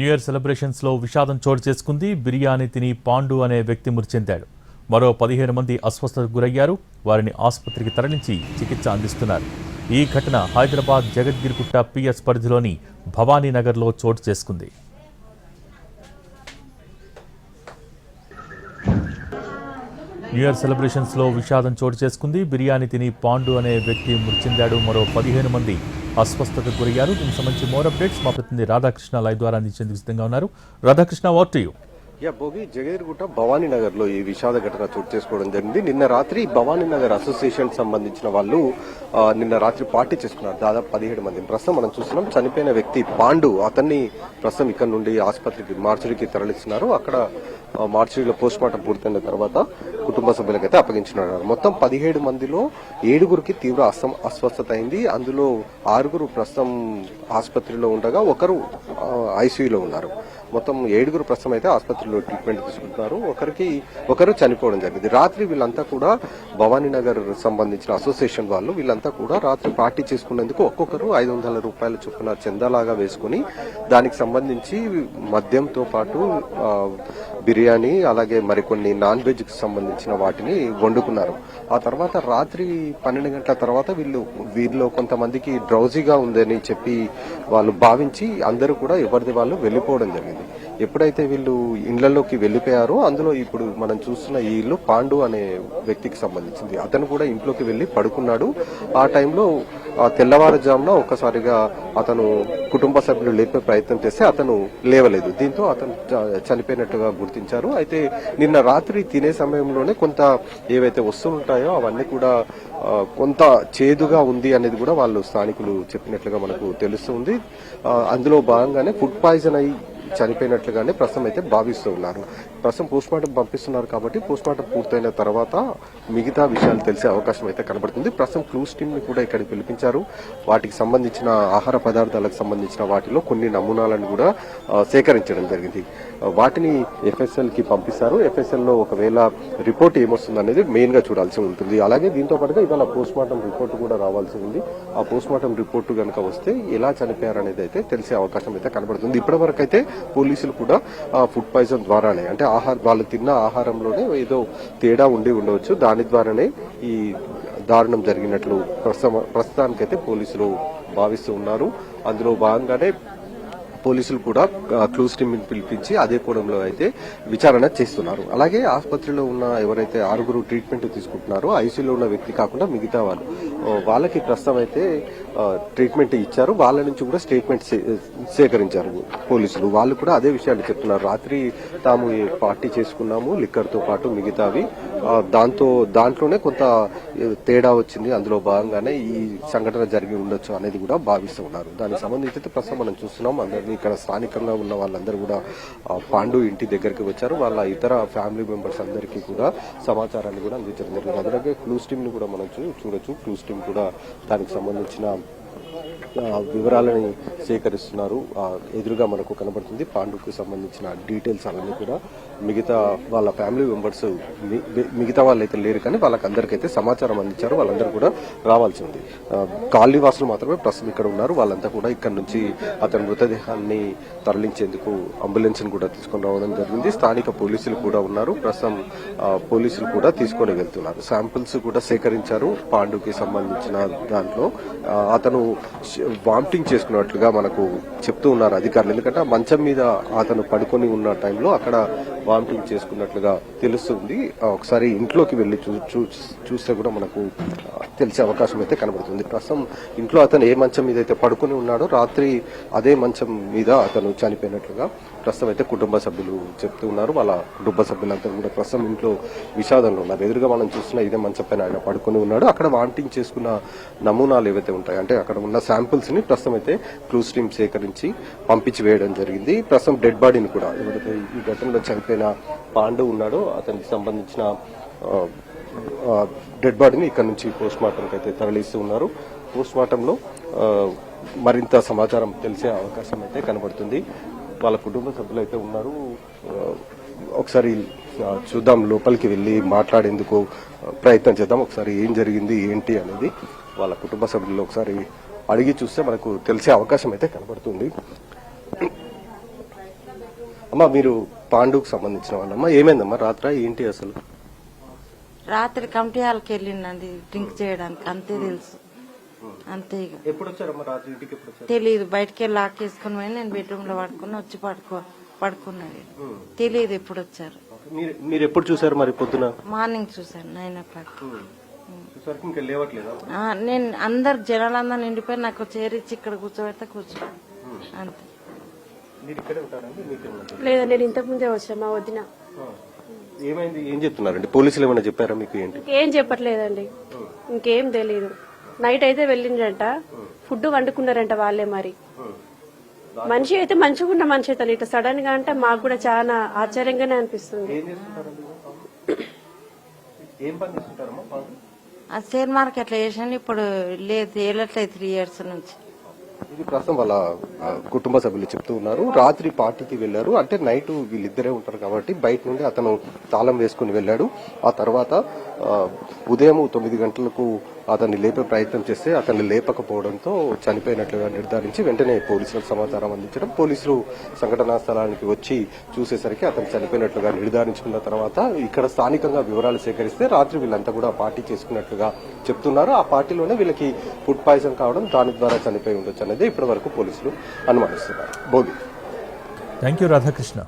New year సెలబ్రేషన్స్లో విషాదం చోటు చేసుకుంది. బిర్యానీ తిని పాండు అనే వ్యక్తి మృతి చెందాడు. మరో పదిహేను మంది అస్వస్థతకు గురయ్యారు. వారిని ఆసుపత్రికి తరలించి చికిత్స అందిస్తున్నారు. ఈ ఘటన హైదరాబాద్ జగద్గిరిగుట్ట పిఎస్ పరిధిలోని భవానీనగర్లో చోటు చేసుకుంది. న్యూ ఇయర్ సెలబ్రేషన్స్లో విషాదం చోటు చేసుకుంది. బిర్యానీ తిని పాండు అనే వ్యక్తి మృతి చెందాడు. మరో పదిహేను మంది అస్వస్థతకు గురయ్యారు. దీనికి సంబంధించి మోర్ అప్డేట్స్ మా ప్రతినిధి రాధాకృష్ణ లైవ్ ద్వారా అందించేందుకు సిద్ధంగా ఉన్నారు. రాధాకృష్ణ వాట్ టు యూ యా భోగి జగదిరిగుట్ట భవానీ నగర్లో ఈ విషాద ఘటన చోటు చేసుకోవడం జరిగింది. నిన్న రాత్రి భవానీ నగర్ అసోసియేషన్ సంబంధించిన వాళ్ళు నిన్న రాత్రి పార్టీ చేసుకున్నారు. దాదాపు పదిహేడు మంది. ప్రస్తుతం మనం చూస్తున్నాం చనిపోయిన వ్యక్తి పాండు అతన్ని ప్రస్తుతం ఇక్కడ నుండి ఆసుపత్రికి మార్చురికి తరలిస్తున్నారు. అక్కడ ఆ, పోస్ట్ మార్టం పూర్తయిన తర్వాత కుటుంబ సభ్యులకైతే అప్పగించినారు. మొత్తం పదిహేడు మందిలో ఏడుగురికి తీవ్ర అస్వస్థత అయింది. అందులో ఆరుగురు ప్రస్తుతం ఆసుపత్రిలో ఉండగా ఒకరు ఐసీయూలో ఉన్నారు. మొత్తం ఏడుగురు ప్రస్తుతం అయితే ఆసుపత్రిలో ట్రీట్మెంట్ తీసుకుంటున్నారు. ఒకరికి ఒకరు చనిపోవడం జరిగింది. రాత్రి వీళ్ళంతా కూడా భవానీ నగర్ సంబంధించిన అసోసియేషన్ వాళ్ళు వీళ్ళంతా కూడా రాత్రి పార్టీ చేసుకునేందుకు ఒక్కొక్కరు ఐదు వందల రూపాయల చొప్పున చందాలాగా వేసుకుని దానికి సంబంధించి మద్యంతో పాటు బిర్యానీ అలాగే మరికొన్ని నాన్ వెజ్కి సంబంధించిన వాటిని వండుకున్నారు. ఆ తర్వాత రాత్రి పన్నెండు గంటల తర్వాత వీళ్ళు వీరిలో కొంతమందికి డ్రౌజీగా ఉందని చెప్పి వాళ్ళు భావించి అందరూ కూడా ఎవరిది వాళ్ళు వెళ్ళిపోవడం జరిగింది. ఎప్పుడైతే వీళ్ళు ఇండ్లలోకి వెళ్ళిపోయారో అందులో ఇప్పుడు మనం చూస్తున్న ఈ ఇల్లు పాండు అనే వ్యక్తికి సంబంధించింది. అతను కూడా ఇంట్లోకి వెళ్ళి పడుకున్నాడు. ఆ టైంలో ఆ తెల్లవారుజామున ఒక్కసారిగా అతను కుటుంబ సభ్యులు లేపే ప్రయత్నం చేస్తే అతను లేవలేదు. దీంతో అతను చ- చనిపోయినట్టుగా గుర్తించారు. అయితే నిన్న రాత్రి తినే సమయంలోనే కొంత ఏవైతే వస్తువులు ఉంటాయో అవన్నీ కూడా కొంత చేదుగా ఉంది అనేది కూడా వాళ్ళు స్థానికులు చెప్పినట్లుగా మనకు తెలుస్తుంది. అందులో భాగంగానే ఫుడ్ పాయిజన్ అయ్యి చనిపోయినట్లుగానే ప్రస్తుతం అయితే భావిస్తూ ఉన్నారు. ప్రస్తుతం పోస్ట్ మార్టం పంపిస్తున్నారు కాబట్టి పోస్ట్ మార్టం పూర్తయిన తర్వాత మిగతా విషయాలు తెలిసే అవకాశం అయితే కనబడుతుంది. ప్రస్తుతం క్లూస్ టీమ్ని కూడా ఇక్కడికి పిలిపించారు. వాటికి సంబంధించిన ఆహార పదార్థాలకు సంబంధించిన వాటిలో కొన్ని నమూనాలను కూడా సేకరించడం జరిగింది. వాటిని ఎఫ్ఎస్ఎల్కి పంపిస్తారు. ఎఫ్ఎస్ఎల్లో ఒకవేళ రిపోర్ట్ ఏమొస్తుంది అనేది మెయిన్గా చూడాల్సి ఉంటుంది. అలాగే దీంతో పాటుగా ఇవాళ పోస్ట్ మార్టం రిపోర్ట్ కూడా రావాల్సి ఉంది. ఆ పోస్ట్ మార్టం రిపోర్ట్ కనుక వస్తే ఎలా చనిపోయారనేది అయితే తెలిసే అవకాశం అయితే కనబడుతుంది. ఇప్పటి వరకు అయితే పోలీసులు కూడా ఫుడ్ పాయిజన్ ద్వారానే అంటే ఆహార వాళ్ళు తిన్న ఆహారంలోనే ఏదో తేడా ఉండి ఉండవచ్చు. దాని ద్వారానే ఈ దారుణం జరిగినట్లు ప్రస్తుతం ప్రస్తుతానికైతే పోలీసులు భావిస్తూ ఉన్నారు. అందులో భాగంగానే పోలీసులు కూడా క్లోజ్ క్లూస్ టీమ్ పిలిపించి అదే కోణంలో అయితే విచారణ చేస్తున్నారు. అలాగే ఆసుపత్రిలో ఉన్న ఎవరైతే ఆరుగురు ట్రీట్మెంట్ తీసుకుంటున్నారో ఐసీలో ఉన్న వ్యక్తి కాకుండా మిగతా వాళ్ళు వాళ్ళకి ప్రస్తుతం అయితే ట్రీట్మెంట్ ఇచ్చారు. వాళ్ళ నుంచి కూడా స్టేట్మెంట్ సే- సేకరించారు పోలీసులు. వాళ్ళు కూడా అదే విషయాన్ని చెప్తున్నారు. రాత్రి తాము పార్టీ చేసుకున్నాము లిక్కర్తో పాటు మిగతావి దాంతో దాంట్లోనే కొంత తేడా వచ్చింది. అందులో భాగంగానే ఈ సంఘటన జరిగి ఉండొచ్చు అనేది కూడా భావిస్తూ ఉన్నారు. దానికి సంబంధించి ప్రస్తుతం మనం చూస్తున్నాం. అందరినీ ఇక్కడ స్థానికంగా ఉన్న వాళ్ళందరూ కూడా పాండు ఇంటి దగ్గరికి వచ్చారు. వాళ్ళ ఇతర ఫ్యామిలీ మెంబర్స్ అందరికీ కూడా సమాచారాన్ని కూడా అందించడం జరిగింది. అలాగే క్లూస్ టీమ్ని కూడా మనం చూడొచ్చు. క్లూస్ టీమ్ కూడా దానికి సంబంధించిన వివరాలని సేకరిస్తున్నారు. ఎదురుగా మనకు కనబడుతుంది పాండుకు సంబంధించిన డీటెయిల్స్ అవన్నీ కూడా. మిగతా వాళ్ళ ఫ్యామిలీ మెంబర్స్ మిగతా వాళ్ళు అయితే లేరు కానీ వాళ్ళకి అందరికైతే సమాచారం అందించారు. వాళ్ళందరూ కూడా రావాల్సి ఉంది. ఆ, మాత్రమే ప్రస్తుతం ఇక్కడ ఉన్నారు. వాళ్ళంతా కూడా ఇక్కడ నుంచి అతని మృతదేహాన్ని తరలించేందుకు అంబులెన్స్ని కూడా తీసుకొని రావడం జరిగింది. స్థానిక పోలీసులు కూడా ఉన్నారు. ప్రస్తుతం పోలీసులు కూడా తీసుకొని వెళ్తున్నారు. శాంపిల్స్ కూడా సేకరించారు. పాండుకి సంబంధించిన దాంట్లో. అతను అతను వామిటింగ్ చేసుకున్నట్లుగా మనకు చెప్తూ ఉన్నారు అధికారులు. ఎందుకంటే మంచం మీద అతను పడుకొని ఉన్న టైంలో అక్కడ వామిటింగ్ చేసుకున్నట్లుగా తెలుస్తుంది. ఒకసారి ఇంట్లోకి వెళ్ళి చూ చూ- చూస్తే కూడా మనకు తెలిసే అవకాశం అయితే కనబడుతుంది. ప్రస్తుతం ఇంట్లో అతను ఏ మంచం మీద అయితే పడుకొని ఉన్నాడో రాత్రి అదే మంచం మీద అతను చనిపోయినట్లుగా ప్రస్తుతం అయితే కుటుంబ సభ్యులు చెప్తూ ఉన్నారు. వాళ్ళ కుటుంబ సభ్యులంతా కూడా ప్రస్తుతం ఇంట్లో విషాదంలో ఉన్నారు. ఎదురుగా మనం చూస్తున్న ఇదే మంచం పైన ఆయన పడుకొని ఉన్నాడు. అక్కడ వామిటింగ్ చేసుకున్న నమూనాలు ఏవైతే ఉంటాయి అంటే అక్కడ అక్కడ ఉన్న శాంపిల్స్ని ప్రస్తుతం అయితే క్లూస్ టీమ్ సేకరించి పంపించి వేయడం జరిగింది. ప్రస్తుతం డెడ్ బాడీని కూడా ఎవరైతే ఈ ఘటనలో చనిపోయిన పాండు ఉన్నాడో అతనికి సంబంధించిన డెడ్ బాడీని ఇక్కడ నుంచి పోస్ట్ మార్టంకి అయితే తరలిస్తూ ఉన్నారు. పోస్ట్ మార్టంలో మరింత సమాచారం తెలిసే అవకాశం అయితే కనబడుతుంది. వాళ్ళ కుటుంబ సభ్యులు అయితే ఉన్నారు. ఒకసారి చూద్దాం లోపలికి వెళ్ళి మాట్లాడేందుకు ప్రయత్నం చేద్దాం. ఒకసారి ఏం జరిగింది ఏంటి అనేది వాళ్ళ కుటుంబ సభ్యులు ఒకసారి అడిగి చూస్తే మనకు తెలిసే అవకాశం అయితే కనబడుతుంది. అమ్మా మీరు పాండుకు సంబంధించిన వాళ్ళమ్మా? ఏమైందమ్మా? రాత్ర? ఏంటి అసలు? రాత్రి కమిటీ హాల్కి వెళ్ళిందండి డ్రింక్ చేయడానికి. అంతే తెలుసు. అంతే ఇక. ఎప్పుడు వచ్చారమ్మా రాత్రి ఇంటికి? ఎప్పుడు వచ్చారు తెలియదు బయటికి వెళ్ళి లాక్కేసుకుని పోయి నేను బెడ్రూమ్లో పడుకుని వచ్చి పడుకో పడుకున్నది తెలియదు ఎప్పుడు వచ్చారు మీరు మీరు ఎప్పుడు చూసారు మరి పొద్దున? మార్నింగ్ చూసాను నైన్ ఓ క్లాక్ చూసారు ఇంకా లేవట్లేదా? ఆ, నేను అందరు జనాలందరూ నిండిపోయి నాకు చేరిచ్చి ఇక్కడ కూర్చోబెడితే కూర్చో. అంతే. మీరు ఇక్కడే ఉంటారండి మీకేమన్నా లేదా నేను ఇంతకు ముందే వచ్చా మా వదిన. ఏమైంది? ఏం చెప్తున్నారండి? పోలీసులు ఏమైనా చెప్పారా మీకు ఏంటి? ఇంకేం చెప్పట్లేదండి. ఇంకేం తెలియదు నైట్ అయితే వెళ్ళిండ్రంట. ఫుడ్ వండుకున్నారంట వాళ్ళే మరి. మనిషి అయితే మంచిగా ఉన్న మనిషి అయితే ఇట్లా సడన్గా అంటే మాకు కూడా చాలా ఆశ్చర్యంగానే అనిపిస్తుంది. ఏం చేస్తుంటారండి? ఏం పని చేస్తుంటారమ్మా షేర్ మార్కెట్లో వేసాను. ఇప్పుడు లేదు వెళ్ళట్లేదు త్రీ ఇయర్స్ నుంచి. ఇది ప్రస్తుతం వాళ్ళ కుటుంబ సభ్యులు చెప్తూ ఉన్నారు. రాత్రి పార్టీకి వెళ్ళారు అంటే నైట్ వీళ్ళిద్దరే ఉంటారు కాబట్టి బయట నుండి అతను తాళం వేసుకుని వెళ్ళాడు. ఆ తర్వాత ఉదయం తొమ్మిది గంటలకు అతన్ని లేపే ప్రయత్నం చేస్తే అతన్ని లేపకపోవడంతో చనిపోయినట్లుగా నిర్ధారించి వెంటనే పోలీసులకు సమాచారం అందించడం పోలీసులు సంఘటనా స్థలానికి వచ్చి చూసేసరికి అతను చనిపోయినట్లుగా నిర్ధారించుకున్న తర్వాత ఇక్కడ స్థానికంగా వివరాలు సేకరిస్తే రాత్రి వీళ్ళంతా కూడా పార్టీ చేసుకున్నట్లుగా చెప్తున్నారు. ఆ పార్టీలోనే వీళ్ళకి ఫుడ్ పాయిజన్ కావడం దాని ద్వారా చనిపోయి ఉండొచ్చు అనేది ఇప్పటి వరకు పోలీసులు అనుమానిస్తున్నారు. Bhogi thank you Radhakrishna